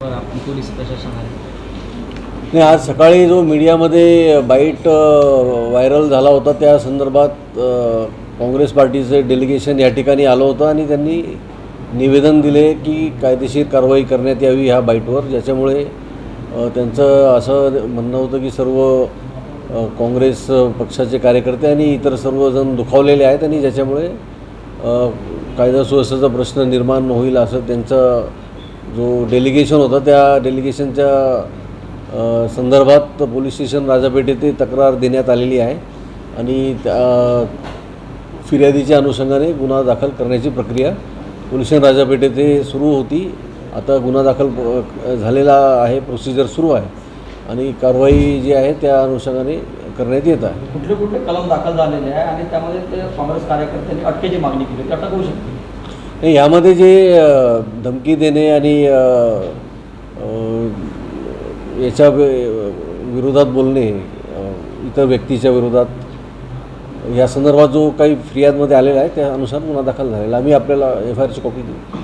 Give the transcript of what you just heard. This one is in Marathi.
पोलीस प्रशासनाने नाही आज सकाळी जो मीडियामध्ये बाईट व्हायरल झाला होता त्या संदर्भात काँग्रेस पार्टीचे डेलिगेशन या ठिकाणी आलं होतं आणि त्यांनी निवेदन दिले की कायदेशीर कारवाई करण्यात यावी ह्या बाईटवर. ज्याच्यामुळे त्यांचं असं म्हणणं होतं की सर्व काँग्रेस पक्षाचे कार्यकर्ते आणि इतर सर्वजण दुखावलेले आहेत आणि ज्याच्यामुळे कायदा सुव्यवस्थेचा प्रश्न निर्माण होईल असं त्यांचं जो डेलिगेशन होता त्या डेलिगेशनच्या संदर्भात पोलीस स्टेशन राजापेठ येथे तक्रार देण्यात आलेली आहे. आणि त्या फिर्यादीच्या अनुषंगाने गुन्हा दाखल करण्याची प्रक्रिया पोलीस स्टेशन राजापेठ येथे सुरू होती. आता गुन्हा दाखल झालेला आहे प्रोसिजर सुरू आहे. आणि कारवाई जी आहे त्या अनुषंगाने करण्यात येत आहे. कुठले कुठले कलम दाखल झालेले आहे आणि त्यामध्ये ते काँग्रेस कार्यकर्त्यांनी अटकेची मागणी केली ते अटक होऊ शकते. नाही यामध्ये जे धमकी देणे आणि याच्या विरोधात बोलणे इतर व्यक्तीच्या विरोधात या संदर्भात जो काही फिर्यादमध्ये आलेला आहे त्या अनुसार गुन्हा दाखल झालेला आम्ही आपल्याला एफ आय आरची कॉपी देऊ.